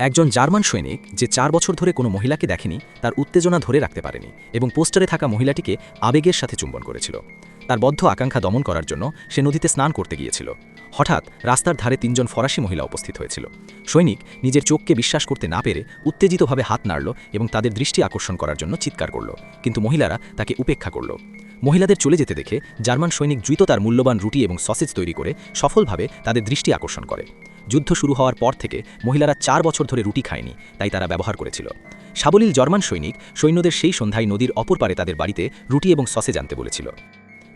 একজন জার্মান সৈনিক যে চার বছর ধরে কোনো মহিলাকে দেখেনি, তার উত্তেজনা ধরে রাখতে পারেনি এবং পোস্টারে থাকা মহিলাটিকে আবেগের সাথে চুম্বন করেছিল। তার বদ্ধ আকাঙ্ক্ষা দমন করার জন্য সে নদীতে স্নান করতে গিয়েছিল। হঠাৎ রাস্তার ধারে তিনজন ফরাসি মহিলা উপস্থিত হয়েছিল। সৈনিক নিজের চোখকে বিশ্বাস করতে না পেরে উত্তেজিতভাবে হাত নাড়ল এবং তাদের দৃষ্টি আকর্ষণ করার জন্য চিৎকার করল, কিন্তু মহিলারা তাকে উপেক্ষা করল। মহিলাদের চলে যেতে দেখে জার্মান সৈনিক দ্রুত তার মূল্যবান রুটি এবং সসেজ তৈরি করে সফলভাবে তাদের দৃষ্টি আকর্ষণ করে। যুদ্ধ শুরু হওয়ার পর থেকে মহিলারা চার বছর ধরে রুটি খায়নি, তাই তারা ব্যবহার করেছিল। সাবলীল জার্মান সৈনিক সৈন্যদের সেই সন্ধ্যায় নদীর অপর পারে তাদের বাড়িতে রুটি এবং সসে জানতে বলেছিল।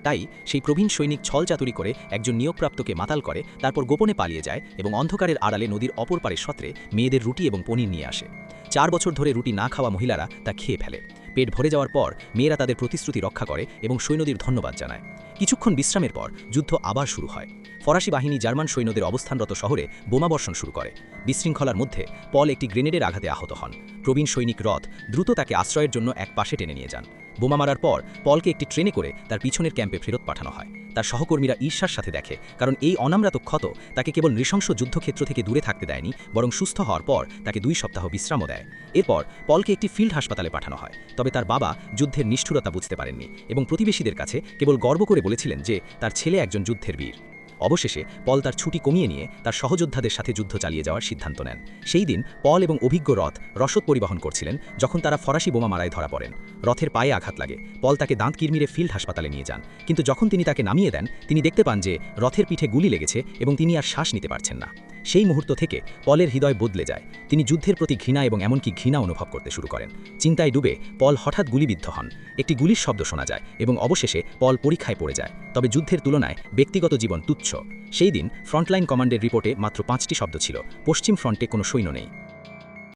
তাই সেই প্রবীণ সৈনিক ছলচাতুরি করে একজন নিয়োগপ্রাপ্তকে মাতাল করে, তারপর গোপনে পালিয়ে যায় এবং অন্ধকারের আড়ালে নদীর অপর পারে সত্রে মেয়েদের রুটি এবং পনির নিয়ে আসে। চার বছর ধরে রুটি না খাওয়া মহিলারা তা খেয়ে ফেলে। পেট ভরে যাওয়ার পর মেয়েরা তাদের প্রতিশ্রুতি রক্ষা করে এবং সৈন্যদের ধন্যবাদ জানায়। কিছুক্ষণ বিশ্রামের পর যুদ্ধ আবার শুরু হয়। ফরাসি বাহিনী জার্মান সৈন্যদের অবস্থানরত শহরে বোমাবর্ষণ শুরু করে। বিশৃঙ্খলার মধ্যে পল একটি গ্রেনেডের আঘাতে আহত হন। প্রবীণ সৈনিক রথ দ্রুত তাকে আশ্রয়ের জন্য এক পাশে টেনে নিয়ে যান। বোমা মারার পর পলকে একটি ট্রেনে করে তার পিছনের ক্যাম্পে ফেরত পাঠানো হয়। তার সহকর্মীরা ঈর্ষার সাথে দেখে, কারণ এই অনামরাত ক্ষত তাকে কেবল নৃশংস যুদ্ধক্ষেত্র থেকে দূরে থাকতে দেয়নি, বরং সুস্থ হওয়ার পর তাকে দুই সপ্তাহ বিশ্রামও দেয়। এরপর পলকে একটি ফিল্ড হাসপাতালে পাঠানো হয়, তবে তার বাবা যুদ্ধের নিষ্ঠুরতা বুঝতে পারেননি এবং প্রতিবেশীদের কাছে কেবল গর্ব করে বলেছিলেন যে তার ছেলে একজন যুদ্ধের বীর। অবশেষে পল তার ছুটি কমিয়ে নিয়ে তার সহযোদ্ধাদের সাথে যুদ্ধ চালিয়ে যাওয়ার সিদ্ধান্ত নেন। সেই দিন পল এবং অভিজ্ঞ রথ রসদ পরিবহন করছিলেন যখন তারা ফরাসি বোমা মারায় ধরা পড়েন। রথের পায়ে আঘাত লাগে। পল তাকে দাঁত কিরমিরে ফিল্ড হাসপাতালে নিয়ে যান। কিন্তু যখন তিনি তাকে নামিয়ে দেন, তিনি দেখতে পান যে রথের পিঠে গুলি লেগেছে এবং তিনি আর শ্বাস নিতে পারছেন না। সেই মুহূর্ত থেকে পলের হৃদয় বদলে যায়। তিনি যুদ্ধের প্রতি ঘৃণা এবং এমনকি ঘৃণা অনুভব করতে শুরু করেন। চিন্তায় ডুবে পল হঠাৎ গুলিবিদ্ধ হন। একটি গুলির শব্দ শোনা যায় এবং অবশেষে পল পরীক্ষায় পড়ে যায়। তবে যুদ্ধের তুলনায় ব্যক্তিগত জীবন তুচ্ছ। সেই দিন ফ্রন্টলাইন কমান্ডের রিপোর্টে মাত্র পাঁচটি শব্দ ছিল। পশ্চিম ফ্রন্টে কোনো সৈন্য নেই।